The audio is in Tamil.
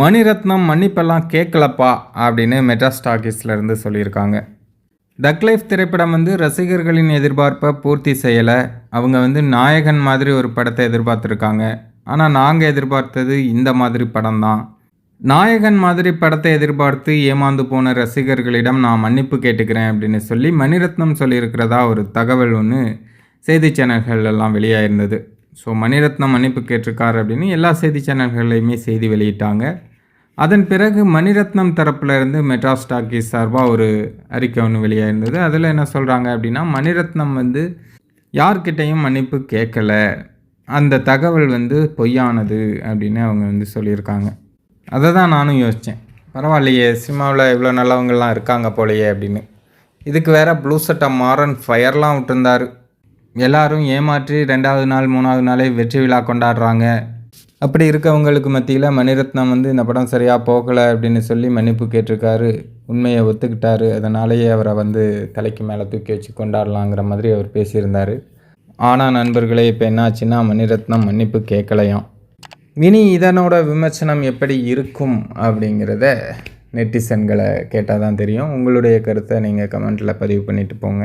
மணிரத்னம் மன்னிப்பெல்லாம் கேட்கலப்பா அப்படின்னு மெட்ராஸ் சொல்லியிருக்காங்க. டக் லைஃப் திரைப்படம் வந்து ரசிகர்களின் எதிர்பார்ப்பை பூர்த்தி செய்யலை. அவங்க வந்து நாயகன் மாதிரி ஒரு படத்தை எதிர்பார்த்துருக்காங்க. ஆனால் நாங்கள் எதிர்பார்த்தது இந்த மாதிரி படம் தான் நாயகன் மாதிரி படத்தை எதிர்பார்த்து ஏமாந்து போன ரசிகர்களிடம் நான் மன்னிப்பு கேட்டுக்கிறேன் அப்படின்னு சொல்லி மணிரத்னம் சொல்லியிருக்கிறதா ஒரு தகவல் ஒன்று செய்தி சேனல்கள் எல்லாம் வெளியாயிருந்தது. ஸோ மணிரத்னம் மன்னிப்பு கேட்டிருக்காரு அப்படின்னு எல்லா செய்தி சேனல்கள்லையுமே செய்தி வெளியிட்டாங்க. அதன் பிறகு மணிரத்னம் தரப்பில் இருந்து மெட்ராஸ் டாக்கீஸ் சார்பாக ஒரு அறிக்கை ஒன்று வெளியாயிருந்தது. அதில் என்ன சொல்கிறாங்க அப்படின்னா மணிரத்னம் வந்து யார்கிட்டையும் மன்னிப்பு கேட்கல. அந்த தகவல் வந்து பொய்யானது அப்படின்னு அவங்க வந்து சொல்லியிருக்காங்க. அதை தான் நானும் யோசித்தேன் பரவாயில்லையே சினிமாவில் இவ்வளோ நல்லவங்கள்லாம் இருக்காங்க போலையே அப்படின்னு. இதுக்கு வேறு ப்ளூ சட்டை மாறன் ஃபயர்லாம் விட்டுருந்தாரு. எல்லாரும் ஏமாற்றி ரெண்டாவது நாள் மூணாவது நாளே வெற்றி விழா கொண்டாடுறாங்க. அப்படி இருக்கவங்களுக்கு மத்தியில் மணிரத்னம் வந்து இந்த படம் சரியாக போகலை அப்படின்னு சொல்லி மன்னிப்பு கேட்டிருக்காரு. உண்மையை ஒத்துக்கிட்டாரு. அதனாலேயே அவரை வந்து தலைக்கு மேலே தூக்கி வச்சு கொண்டாடலாங்கிற மாதிரி அவர் பேசியிருந்தார். ஆனால் நண்பர்களே இப்போ என்னாச்சுன்னா மணிரத்னம் மன்னிப்பு கேட்கலையாம். இனி இதனோட விமர்சனம் எப்படி இருக்கும் அப்படிங்கிறத நெட்டிசன்களை கேட்டால் தான் தெரியும். உங்களுடைய கருத்தை நீங்கள் கமெண்ட்டில் பதிவு பண்ணிட்டு போங்க.